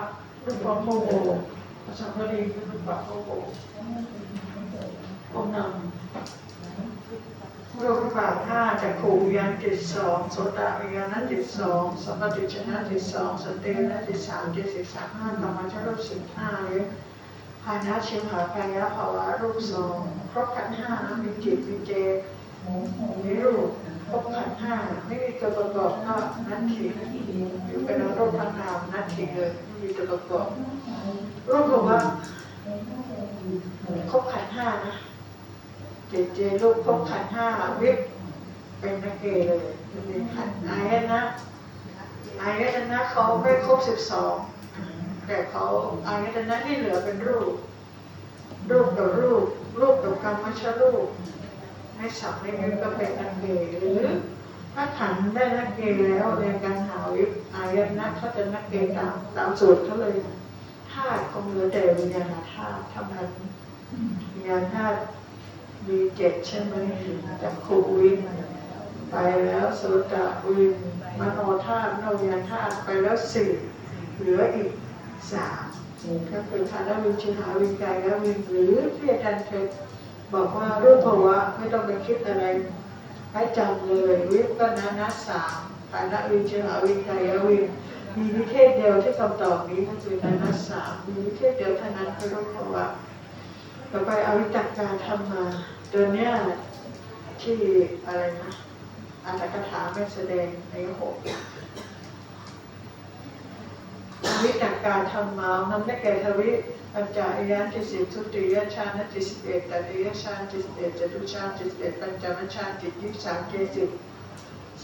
ะรูปะโมโหภาษาบาลีคือรูปะโมโหองค์นำรูปบาทห้าจากขูวิญญาณจิตสองโสตวิญญาณจิตสองสัมปติชนะจิตสองสติและจิตสามจิตสิบสามห้าธรรมชาติรูปสิบห้าเลยภายนะชิมหากายะภาวะรูปสองครบขันห้ามีจิตมีเจมีรูปนะ ครบขันห้าไม่มีตัวประกอบก็นัตถิอยู่เป็นรูปทั้งนามนัตถิเลยไม่มีตัวประกอบรูปบอกว่าครบขันห้านะเจเจรูปครบขันห้าวิปเป็นนักเกเลยเป็นขันอายนะอายนะเขาไม่ครบสิบสองแต่เขาอายนะที่เหลือเป็นรูป รูปต่อรูป รูปต่อกรรมชรูป ในสัพในนี้ก็เป็นนักเกหรือถ้าขันได้นักเกแล้วในการหาวิอายนะเขาจะนักเกตามตามสูตรเขาเลยธาตุคงเหลือแต่วิญญาณธาตุเท่านั้นวิญญาณธาตุมีเจ็ดใช่ไหมจากขูวินไปแล้วโสตะวินมโนธาตุมโนวิญญาณธาตุไปแล้วสี่เหลืออีกสามก็คือธาตุวินชิหาวินกายและวินหรือที่อาจารย์เคย บอกว่ารูปภาวะไม่ต้องไปคิดอะไรให้จำเลยวิปก็นานสามธาตุวินชิหาวิกายวินมีวิเทศเดียวที่คำตอบนี้ก็คือนานะสามมีวิเทศเดียวเท่านั้นคือรูปภาวะต่อไปอวิจักการทำมาตัวเนี้ยที่อะไรนะอัตถกถาไม่แสดงในหก วิจักการทำมามันได้แก่ทวิปัญจายานที่สิบทุติยชาติที่สิบเอ็ดตติยชาติที่สิบเอ็ดจตุชาติที่สิบเอ็ดปัญจมชาติที่ยี่สิบสามเจสิบ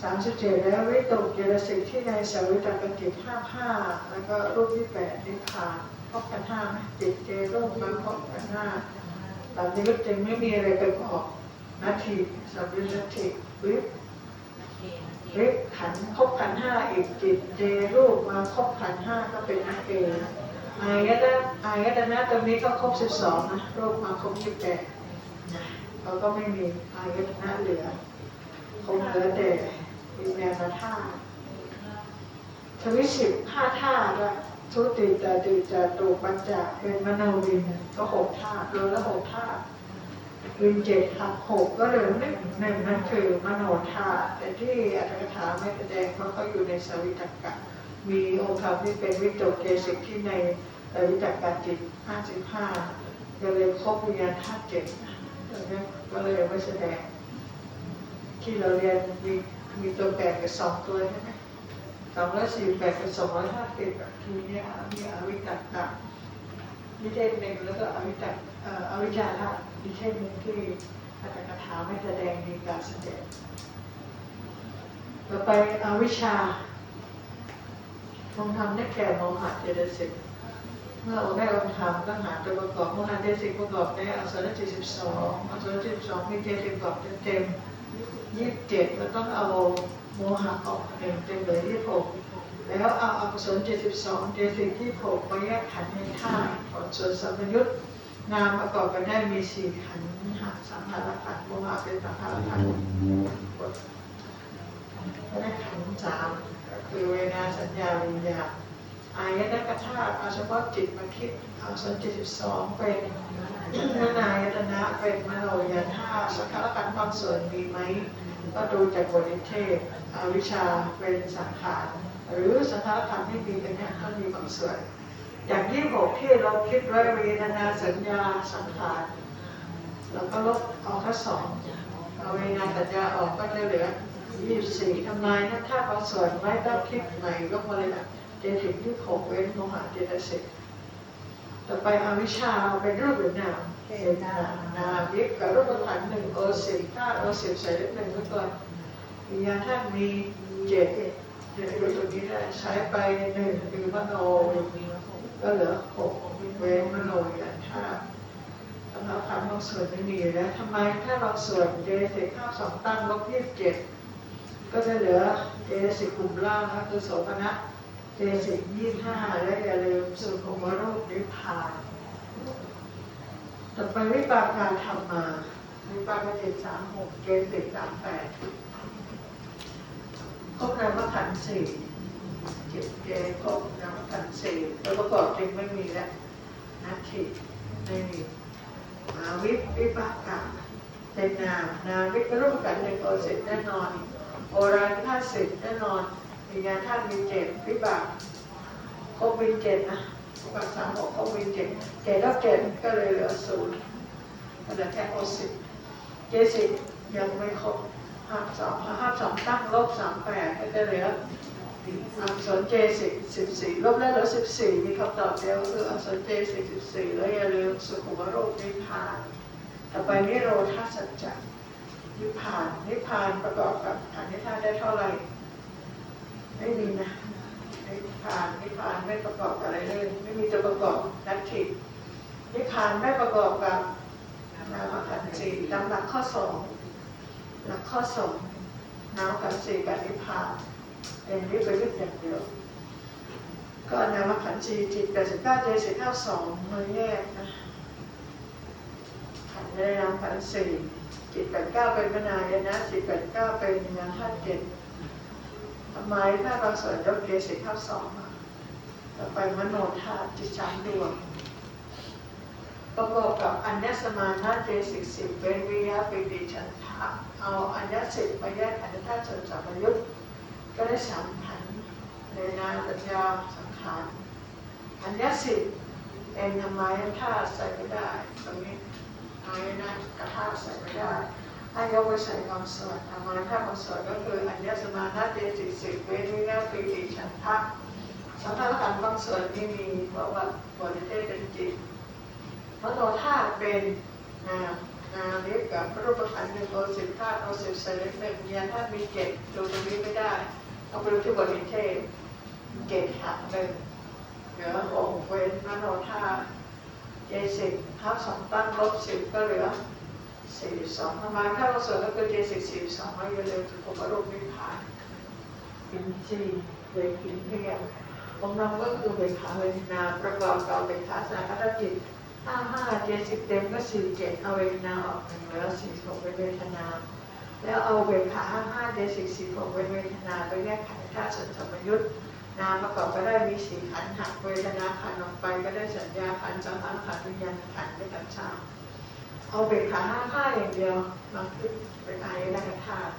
สามสิบเจ็ดแล้ววิตกเจรสิกที่ในสาวิตากจิตห้าห้าแล้วก็รูปที่แปดนิพพานพบกันห้าไหมจิตเจรูปมันพบกันห้าตอนนี้ก็จึงไม่มีอะไรไปบอกนาทีสัมยุญนาทีวิบ วิบขันครบขันห้าอีกจิตเจรูปมาครบขันห้าก็เป็นนักเกณฑ์อายตนะอายตนะตรงนี้ก็ครบสิบสองนะรูปมาครบยี่สิบแปดนะเราก็ไม่มีอายตนะเหลือคงเหลือแต่วิญญาณธาตุทวิสิบห้าธาตุละทุติจาติจาตุปัญจาเป็นมโนวิญก็หกธาตุรวมแล้วหกธาตุ วินเจ็ดหักหกก็เหลือหนึ่งหนึ่งนั่นคือมโนธาแต่ที่อัตถกถาไม่แสดงเพราะเขาอยู่ในสวิตกะมีองค์ธรรมที่เป็นวิจตเกสิกที่ในสวิตกะจิตห้าสิบห้าก็เลยครบวิญญาณธาตุเจ็ดนะก็เลยไม่แสดง ที่เราเรียนมีมีตัวแปดกับสองตัวใช่ไหมสองร้อยสี่แปดกับสองร้อยห้าสิบคือเนี่ยมีอวิตกะวิเทศหนึ่งแล้วก็อวิจักเอ่ออวิชชาละวิเทศหนึ่งที่อัตถกถาไม่แสดงมีการแสดงต่อไปอวิชชาคงทำได้แก่โมหะเจตสิกเมื่อเราได้องค์ธรรมก็หาตัวประกอบโมหะเจตสิกประกอบได้อักษรจิตสิบสองอักษรจิตสิบสองมีเจตสิกประกอบเต็มยี่สิบเจ็ดเราต้องเอาโมหะออกหนึ่งเต็มเลือยี่สิบหกแล้วเอาอกุศล72เจสิกที่โผล่มาแยกขันธ์ในธาตุขอส่วนสัมยุต นามประกอบกันได้มีสี่ขันธ์หาสัมภารขันธ์โมหะเป็นสัมภารขันธ์ก็ได้ขันธ์สามก็คือเวนาสัญญาวิญญาณอายตนะธาตุเอาเฉพาะจิตมาคิดเอาส่วน72เป็นนายตนะเป็นมโนยานธาสังขารขันธ์บางส่วนมีไหมก็ดูจากบทิเทศอวิชชาเป็นสังขารหรือสถานธรรมที่มีกันเนี่ยก็มีบางส่วน อย่างที่บอกที่เราคิดไว้เวทนาสัญญาสังขารเราก็ลบออกแค่สองเอาเวทนาสัญญาออกก็จะเหลือยี่สี่ทำลายนะถ้าบาส่วนไม่ต้องคิดใหม่ก็มาเลยนะเจตสิกที่หกเว้นโมหะเจตสิกต่อไปอวิชชาเป็นรูปหรือนามเป็นนามนามยึดกับรูปขันหนึ่งโอสิบธาโอสิบใส่เลขหนึ่งก่อนวิญญาณธาตุมีเจ็ดเดี๋ยวดูตรงนี้ได้ใช้ไปหนึ่งคือมโน ก็เหลือหกเว้นมโนอย่างถ้าสำหรับคำบางส่วนไม่มีแล้วทำไมถ้าเราส่วนเจสิกข้าสองตั้งลบยี่สิบเจ็ดก็จะเหลือเจสิกกลุ่มล่างนะคือโสภณะเจสิกยี่ห้าและอย่าลืมสุขมรูปนิพพานต่อไปวิปากการทำมาวิปากเจ็ดสามหกเจสิกสามแปดครบนามขันธ์ สี่จิตเจครบนามขันธ์สี่สี่ตัวประกอบจริงไม่มีแล้วนัตถิไม่มีอาวิปวิปากาเป็นนามนาวิปรูปกันหนึ่งโอสิตแน่นอนโอราธาตุสิบแน่นอนวิญญาณธาตุมีเจ็ดวิบากครบวินเจ็ดนะวิบากสามหกครบวินเจ็ดเจ็ดแล้วเจ็ดก็เลยเหลือศูนย์เหลือแค่โอสิบเจสิบยังไม่ครบห้าสองห้าสองตั้งลบสามแปดก็จะเหลือ อักษรเจสิบสิบสี่ลบแล้วเหลือสิบสี่มีคำตอบเดียวคืออักษรเจสิบสิบสี่แล้วอย่าลืมสุขุมโรคนิพพานต่อไปนิโรธาสัจจะนิพพานนิพพานประกอบกับขันนิพพานได้เท่าไหร่ไม่มีนะนิพพานนิพพานไม่ประกอบกับอะไรเลยไม่มีตัวประกอบนัตถินิพพานไม่ประกอบกับนามขันธ์สี่ตามหลักข้อสองหลักข้อสองนามขันธ์สี่กับนิพพาน เป็นวิปยุทธ์อย่างเดียวก็อนามขันธ์จีจิตแปดสิบเก้าเจสิบเก้าสองมาแยกนะขันธ์ในนามขันธ์สี่จิตแปดเก้าเป็นมนายนะจิตแปดเก้าเป็นยานธาตุเจ็ดทำไมถ้าเราสอนยกเจสิบเก้าสองมาต่อไปมโนธาตุจิตสามดวงประกอบกับอัญญสมานาเจสิกสิบเป็นวิยาปิติฉันทะเอาอัญญสิบมาแยกอัญญธาตุจนสัมยุทธ์ ก็ได้สามขันในนามปัญญาสังขารอันนี้ยสิบเองทำไมธาตุใส่ไม่ได้ตรงนี้อายนะกระธาตุใส่ไม่ได้ให้ยกไปใส่บางส่วนทำไมธาตุบางส่วนก็คืออัญญสมานาเจสิสิบเวทิยาปิติฉันทะสังขารขันบางส่วนไม่มีเพราะว่าบริเทศเป็นจิตมโนธาตุเป็นนานามนี้กับรูปขันธ์หนึ่งโอสิบธาตุโอสิบเสด็จหนึ่งวิญญาณธาตุมีเจ็ดดูตรงนี้ไม่ได้ เอาไปดูที่บทนิเทศเกตหักหนึ่งเหลือหกเวนมโนธาเจสิบทับสองตั้งลบสิบก็เหลือสี่สองทำไมถ้าเราส่วนก็คือเจสิบสี่สองไม่เร็วถึงผมรูปนิพพานอินทรีย์เวกินเพียงองค์นำก็คือเวขาเวทนาประกอบกับเวขาสาคตจิตห้าห้าเจสิบเต็มก็สี่เจ็ดเอาเวทนาออกหนึ่งเหลือสี่หกเป็นเวทนา แล้วเอาเวขาห้าห้าเดสิสี่หกเป็นเวทนาไปแยกขันธ์ธาตุสันสมยุทธ์นามประกอบก็ได้มีสีขันธ์หักเวทนาขันออกไปก็ได้สัญญาขันธ์สังขารขันธ์วิญญาณขันธ์ได้กับชาเอาเวขาห้าห้าอย่างเดียวมาขึ้นเป็นอายนะธาตุ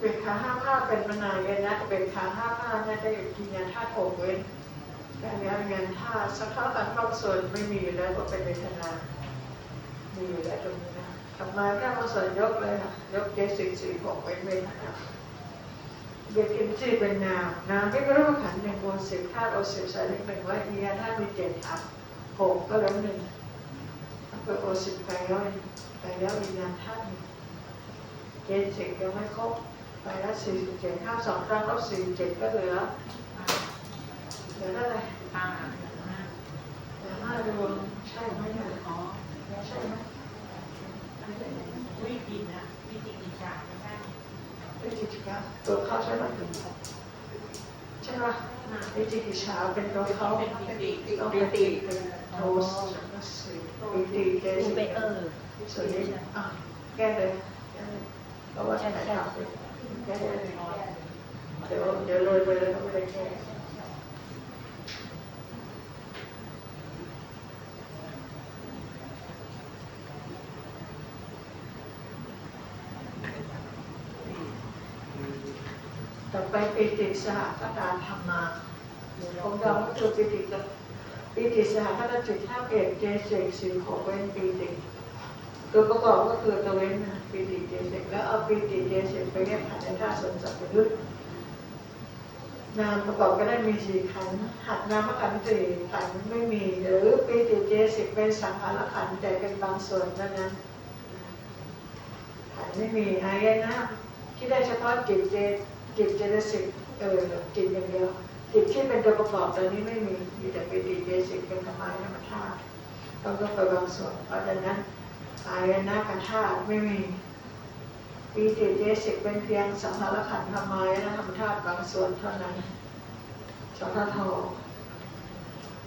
เวขาห้าห้าเป็นมนายนะเวขาห้าห้าเนี่ยได้วิญญาณธาตุหกเว้นแต่วิญญาณธาตุสังขารขันบางส่วนไม่มีแล้วก็เป็นเวทนามีอยู่แล้วตรงนี้นะ ทำไมแค่มาสอนยกเลยค่ะยกเจสิกสี่หกเป็นเวทนาเวทินจีเป็นนามนามไม่รู้ขันหนึ่งโอสิบธาตุโอสิบใส่เลขหนึ่งไว้มีธาตุมีเจ็ดอันหกก็แล้วหนึ่งก็โอสิบไปแล้วไปแล้ววิญญาณธาตุหนึ่งเจสิกยังไม่ครบไปแล้วสี่สิบเจ็ดห้าสองครั้งลบสี่เจ็ดก็เหลือเหลือเท่าไหร่ อ่า เหลือห้าดวงใช่ไหมเนี่ย อ๋อ ใช่ไหม วิจิตร นะวิจิตรอิจฉาไม่ใช่วิจิกิจฉาตัวเขาใช่ไหมใช่ไหมวิจิกิจฉาเป็นตัวเขาเป็นปิติต้องปีติเป็นโทสสีปีติเจดูสิไปเออส่วนนี้อะแก้เลยเพราะว่าใช้ถามแก้เลยเดี๋ยวเดี๋ยวเลยไปเลยก็ไม่ได้แก้ต่อ ไปปีติสหกตาธรรมาของเราก็คือปีติกับปีติสหกตจิตห้าเอกเจเสกสิบหกเว้นปีติตัวประกอบก็คือตัวเว้นนะปีติเจเสกแล้วเอาปีติเจเสกไปแยกขันธ์ในธาตุส่วนสัพพยุทธนามประกอบก็ได้มีสี่ขันหักนามขันธ์สี่ขันไม่มี หรือปีติเจเสกเป็นสังขารขันแต่เป็นบางส่วนเท่านั้นขันไม่มีอายนะที่ได้เฉพาะจิตเจ จิตเจตสิกเออจิตอย่างเดียวจิตที่เป็นตัวประกอบตัวนี้ไม่มีมีแต่เปีติเจสิกเป็นธรรมะธรรมธาตุต้องยกไปบางส่วนเพราะฉะนั้นอายนะกับธาตุไม่มีปีติเจสิกเป็นเพียงสังขารขันธ์ธรรมะและธรรมธาตุบางส่วนเท่านั้นสังขารทอง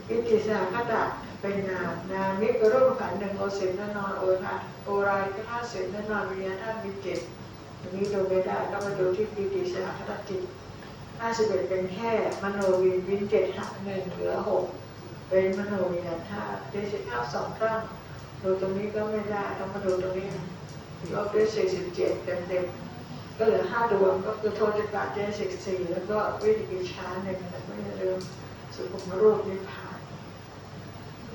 ปิติสหคตะเป็นนามนามมิกรูปขันหนึ่งโอสิบแน่นอนโอทาโอรายก็ธาตุสิบแน่นอนวิญญาณธาตุ มีเจ็ดอันนี้ดูไม่ได้ต้องมาดูที่ปีติสหคตจิตถ้ห้าสิบเอ็ดเป็นแค่มโนวินวินเจ็ดหักหนึ่งเหลือหกเป็นมโนวิญญาณธาตุเจ็ดสิบห้าสองครั้งดูตรงนี้ก็ไม่ได้ต้องมาดูตรงนี้ลบด้วยสี่สิบเจ็ดเต็มเต็มๆก็เหลือห้าดวงก็คือโทษกาเจสิบสี่แล้วก็วิธีกิจช้าหนึ่งแต่ไม่ลืมสุขุมรูปนิพพาน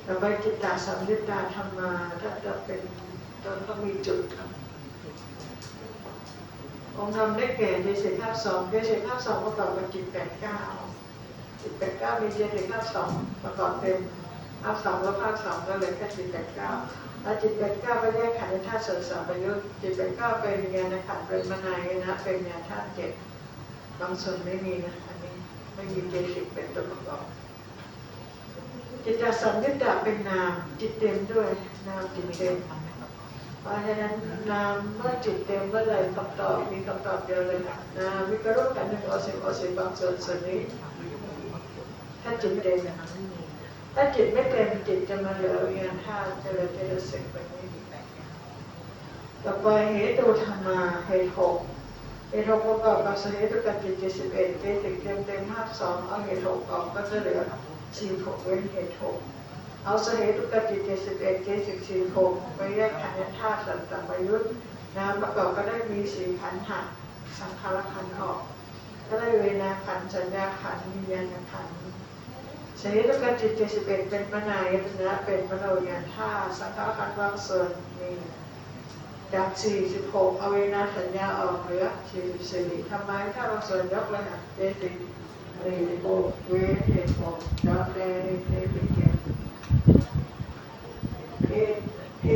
ต่อไปจิตตาสัมฤทธาธรรมาถ้าจะเป็นตอนก็มีจุดครับ องค์ธรรมได้แก่เจสิภาพสองเจสิภาพสองประกอบกับจิตแปดเก้าจิตแปดเก้ามีเจสิภาพสองประกอบเป็นภาพสองแล้วภาพสองก็เลยแค่จิตแปดเก้าแล้วจิตแปดเก้าก็แยกขันธ์ในธาตุส่วนสามประยุทธ์จิตแปดเก้าเป็นญาณขันธ์เป็นมนายนะเป็นญาณธาตุเจ็ดบางส่วนไม่มีนะอันนี้ไม่มีเจสิเป็นตัวประกอบจิตตสัมยุตตะเป็นนามจิตเต็มด้วยนามจิตเต็ม เพราะฉะนั้นนามเมื่อจิตเต็มเมื่อไรคำตอบมีคำตอบเดียวเลยค่ะนามวิกรุกันหนึ่งอสิบอสิบบางส่วนส่วนนี้ ถ้าจิตเต็มถ้าจิตไม่เต็มจิตจะมาเหลือเวียนท่าตุเจริญเจริญสิ่งแบบนี้ต่อไปเหตุธรรมาเหตุหกเหตุหกประกอบกับสเหตุกับจิตเจ็ดสิบเอ็ดเจ็ดสิบเต็มเต็มห้าสองเอาเหตุหกออกก็จะเหลือสี่หกเว้นเหตุหก เอาสเหตุกจิตเจสิบเอ็ดเจสิบสี่หกไปแยกขันธ์ธาตุสัมสัมปยุทธ์นามประกอบก็ได้มีสี่ขันธ์หักสังขารขันธ์ออก ก็ได้เวนาขันธ์สัญญาขันธ์วิญาณขันธ์สเหตุกจิตเจสิบเอ็ดเป็นมนายตนะเป็นมโนญาณธาตุสังขารขันธ์บางส่วนมีจากสี่สิบหกเอาเวนาสัญญาออกเหลือสี่สิบสี่ทำไมถ้าบาส่วนยกเลยค่ะเจ็ดสิบสี่สิบเวทเจ็ดหกยกเลยเจ็ดสิเจ็ดเอ เอเอ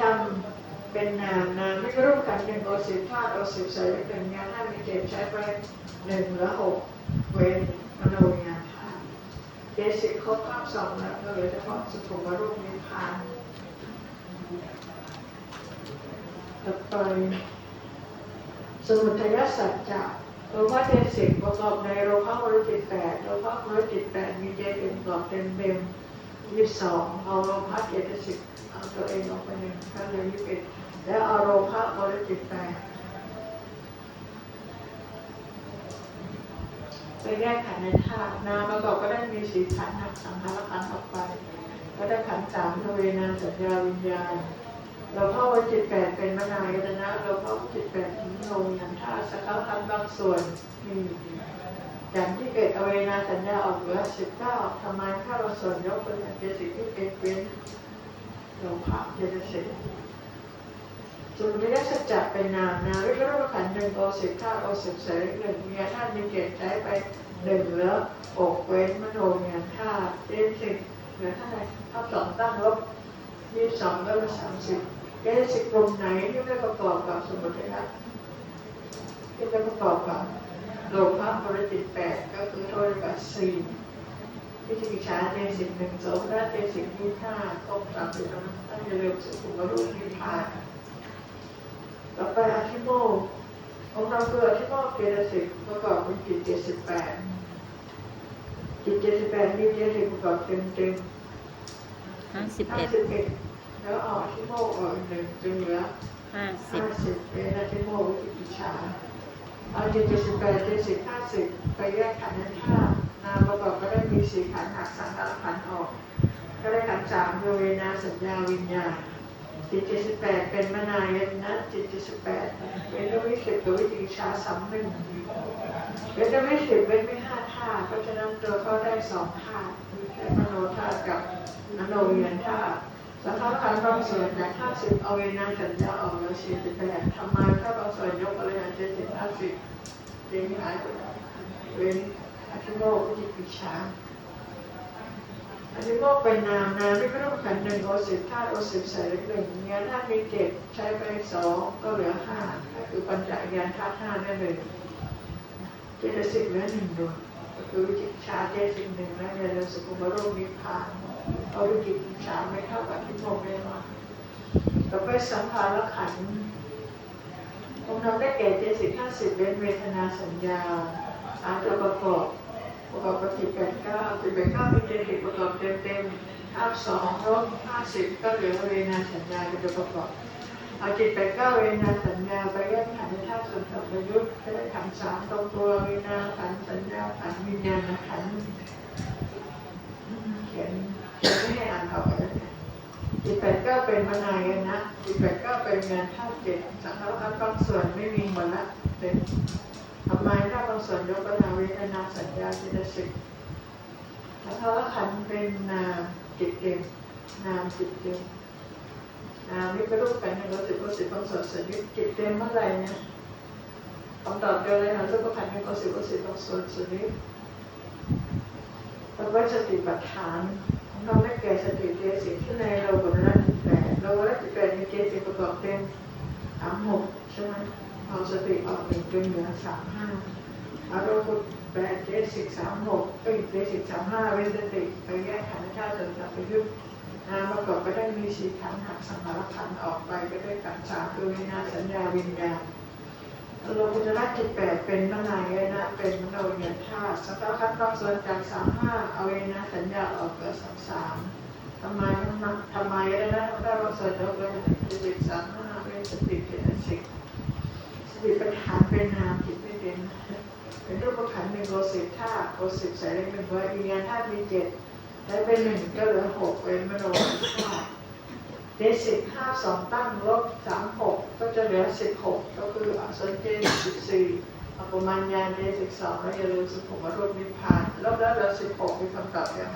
ทำเป็นนามนามไม่ร่วมกันเป็นโอสิธาตุโอสิบใส่เป็นงานถ้ามีเจ็ดใช้ไปหนึ่งเหลือหกเว้นมโนญาณธาตุเจสิบครบภาพสองแล้วก็เหลือเฉพาะสุขุมรูปนิพพานต่อไปสมุทัยสัจจะ โลภะเจตสิกประกอบในโลภะมรจิตแปดโลภะมรจิตแปดมีเจตเป็นกรอบเต็มเต็มยี่สิบสองเอาโลภะเจตสิกเอาตัวเองออกไปหนึ่งก็เลยยี่สิบเอ็ดแล้วเอาโลภะมรจิตแปดไปแยกขันในธาตุนามประกอบก็ได้มีสีขันหักสังขารขันออกไป ก็ได้ขันสามทเวนาสัญญาวิญญาณ เราเข้าวัจิตแปดเป็นมนายตนะ เราเข้าจิตแปดถึงโลยันท่าสกัลทันบางส่วนมีอย่างที่เกิดอเวนาสัญญาออกเหลือสิบเก้าทำไมถ้าเราส่วนยกเป็นอย่างเจสิกที่เป็นเป็นโลภะเจตสิกส่วนวิริยสัจจะเป็นนามนาวิกรขันหนึ่งโอสิบเก้าโอสิบเสยหนึ่งเมียท่านมีเกตใช้ไปหนึ่งเหลืออกเว้นมโนเมียนท่าเจสิกเหลือเท่าไหร่ถ้าสองตั้งลบยี่สิบสองก็เหลือสามสิบ เจตสิกกลุ่มไหนที่ไม่ประกอบกับสมุทัยที่ไม่ประกอบกับโลภะปริจิตแปดก็คือโทษกับสี่วิธีชาเจตสิกหนึ่งสองและเจตสิกที่ห้าครบสามสิบแล้วตั้งใจเร็วสุขุมรูปนิพพานต่อไปอธิโมกข์ของเราคืออธิโมกข์เจตสิกประกอบเป็นจิตเจ็ดสิบแปดจิตเจ็ดสิบแปดมีเจตสิกประกอบเต็มเต็มห้าสิบห้าเอ็ดสิบเอ็ด แล้วออกอธิโมกข์ออกอีกหนึ่งจึงเหลือห้าสิห้าบสิบเป็นอาทิโมวิจิกิจฉาเอาเจ็ดสิบแปดเจ็ดสิบห้าสิบไปแยกขันธ์นั้นห้านามประกอบก็ได้มีสี่ขันธ์หักสังขารขันธ์ออก ก็ได้ขันธ์สามโยเวนาสัญญาวิญญาณจิตเจ็ดสิบแปดเป็นมนายนะจิตเจ็ดสิบแปดเป็นด้วยวิสิบตัววิจิกิจฉาสามหนึ่งเป็นด้วยวิสิบเป็นไม่ห้าธาตุเพราะฉะนั้นตัวเขาได้สองธาตุมีแค่มโนธาตุกับมโนวิญญาณธาตุ สังขารบางส่วนจากห้าสิบเอาเวนาสัญญาออกแล้วสี่สิบแปดทำไมถ้าบางส่วนยกอะไรอาจจะเจ็ดห้าสิบเจ๊งหายไปเว้นอธิโมกข์วิจิกิจฉาอธิโมกเป็นนามนามไม่ต้องขันหนึ่งโอสิบธาตุโอสิบใส่เลขหนึ่งงานถ้ามีเจ็ดใช้ไปสองก็เหลือห้าก็คือปัญจยานธาตุห้านั่นเองเจตสิกเหลือหนึ่งดวงคือวิจิกิจฉาเจตสิกหนึ่งและยานสุขุมโรคนิพพาน เอาวิจิกิจฉาไม่เท่ากับที่โมกได้มาต่อไปสัมภารขันองค์ทำได้แก่เจ็ดสิกห้าสิบเว้นเวทนาสัญญาอาตัวประกอบประกอบปฏิแปดเก้าสิบแปดเก้าเป็นเจ็ดสิกประกอบเต็มเต็มห้าสองลบห้าสิบก็เหลือเวทนาสัญญาเป็นตัวประกอบเอาจิตไปก้าเวนาสัญญาไปแยกขันธ์ธาตุส่วนกับประยุทธ์ได้ขันธ์สามตรงตัวเวนาขันธ์สัญญาขันธ์วิญญาณขันธ์อืมเขียนเขียนไม่ให้อ่านออกเลยนะจิตแปดเก้าเป็นมานายนะจิตแปดก้าเป็นงานธาตุเจ็ดสังขารวัฏบางส่วนไม่มีหมดละเป็นทำไมถ้าบางส่วนยกเป็นเวทนาสัญญาจิตสิกสังขารขันเป็นนามจิตเด่นามจิตเด่นอ่าวิปรูปกันในรถสิบรถสิบบางส่วนส่วนนี้จิตเต็มเมื่อไหร่เนี่ยคำตอบเดียวเลยนะรูปขันธ์ในรถสิบรถสิบบางส่วนส่วนนี้เราสติปัฏฐานเราไม่แก่สติเจสิที่ในเราบนนั้น นแปดเราว่าจิตแปดมีเจสิกประกอบเป็นสามหกใช่ไหมเอาสติออกหนึ่งเป็นเหลือสามห้าอารมณ์แปดเจสิกสามหกเอ้ยเจสิกสามห้าเว้นสติไปแยกขันธ์ชาติส่วนสับไปยุบนามประกอบก็ได้มีสีขันหักสังขารขันออกไปก็ได้ขันสามคือวิญญาสัญญาวิญญาณโลกุตระจิตแปดเป็นมนายนะเป็นมโนวิญญาณธาตุสังขารขันธ์นอกส่วนจากสามห้าเอาเวนะสัญญาออกเกิดสามสาม ทำไมทำไมนะมันได้บาส่วนยกเว้นจิตสามห้าเว้นสติเจตสิกสติปัฏฐานเป็นนามจิตไม่เป็นเป็นรูปขันธ์หนึ่งโลสิบธาตุโลสิบใส่เลขหนึ่งไว้วิญญาณธาตุมีเจ็ดได้เป็นหนึ่งก็เหลือหกเป็นมโนห้าเดสิบห้าสองตั้งลบสามหกก็จะเหลือสิบหกก็คืออสัญเจสิบสี่อปมัญญาเดสิบสองแล้วอย่าลืมสิบหกวรุณนิพพานลบแล้วเหลือสิบหกมีคำตอบยัง